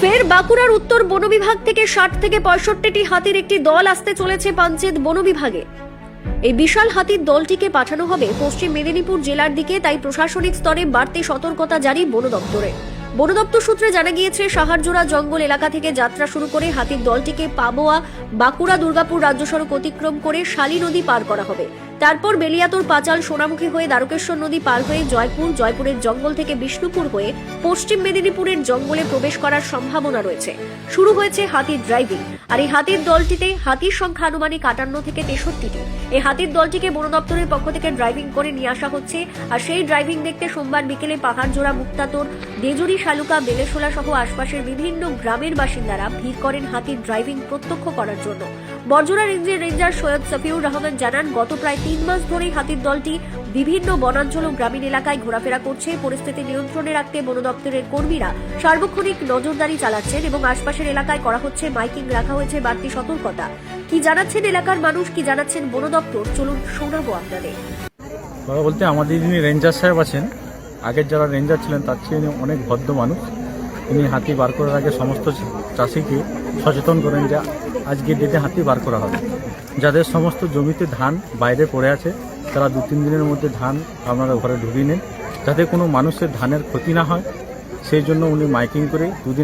ফের বাঁকুড়ার উত্তর বন বিভাগ থেকে ষাট থেকে পঁয়ষট্টিটি হাতির একটি দল আসতে চলেছে পাঞ্চেত বন বিভাগে। এই বিশাল হাতির দলটিকে পাঠানো হবে পশ্চিম মেদিনীপুর জেলার দিকে, তাই প্রশাসনিক স্তরে বাড়তি সতর্কতা জারি বন দপ্তরে। বন দপ্তর সূত্রে জানা গিয়েছে, সাহারজোড়া জঙ্গল এলাকা থেকে যাত্রা শুরু করে হাতির দলটিকে পাবোয়া বাঁকুড়া দুর্গাপুর রাজ্য সড়ক অতিক্রম করে শালী নদী পার করা হবে। তারপর বেলিয়াতোর পাচাল সোনামুখী হয়ে দ্বারকেশ্বর নদী পার হয়ে জয়পুর, জয়পুরের জঙ্গল থেকে বিষ্ণুপুর হয়ে পশ্চিম মেদিনীপুরের জঙ্গলে প্রবেশ করার সম্ভাবনা রয়েছে। শুরু হয়েছে হাতির ড্রাইভিং আর এই হাতির দলটিতে হাতির সংখ্যা আনুমানিক আটান্ন থেকে তেষট্টিটি। এই হাতির দলটিকে বন দপ্তরের পক্ষ থেকে ড্রাইভিং করে নিয়ে আসা হচ্ছে, আর সেই ড্রাইভিং দেখতে সোমবার বিকেলে পাহাড়জোড়া মুক্তাতোর, দেজুরি, শালুকা বেলেশোলা সহ আশপাশের বিভিন্ন গ্রামের বাসিন্দারা ভিড় করেন হাতির ড্রাইভিং প্রত্যক্ষ করার জন্য। বর্জরা রেঞ্জের রেঞ্জার সৈয়দ সফিউর রহমান জানান, গত প্রায় তিন মাস ধরেই হাতির দলটি বিভিন্ন বনাঞ্চল ও গ্রামীণ এলাকায় ঘোরাফেরা করছে। পরিস্থিতি নিয়ন্ত্রণে রাখতে বন দপ্তরের কর্মীরা সার্বক্ষণিক নজরদারি চালাচ্ছেন এবং আশপাশের এলাকায় করা হচ্ছে মাইকিং, রাখা হয়েছে বাড়তি সতর্কতা। কি জানাচ্ছেন এলাকার মানুষ, কি জানাচ্ছেন বন দপ্তর চলুন শোনাবো আপনাদের। বলতে, আমাদের যিনি রেঞ্জার সাহেব আছেন, আগের যারা রেঞ্জার ছিলেন, তার চেয়ে অনেক ভদ্র মানুষ। তিনি হাতি বার করার আগে সমস্ত চাষিকে সচেতন করেন যে আজকে ডেটে হাতি বার করা হবে। যাদের সমস্ত জমিতে ধান বাইরে পড়ে আছে, তারা দু তিন দিনের মধ্যে ধান আপনারা ঘরে ঢুকিয়ে নেন। যাতে কোনো মানুষের ধানের ক্ষতি না হয়, সেই জন্য উনি মাইকিং করে দুদিন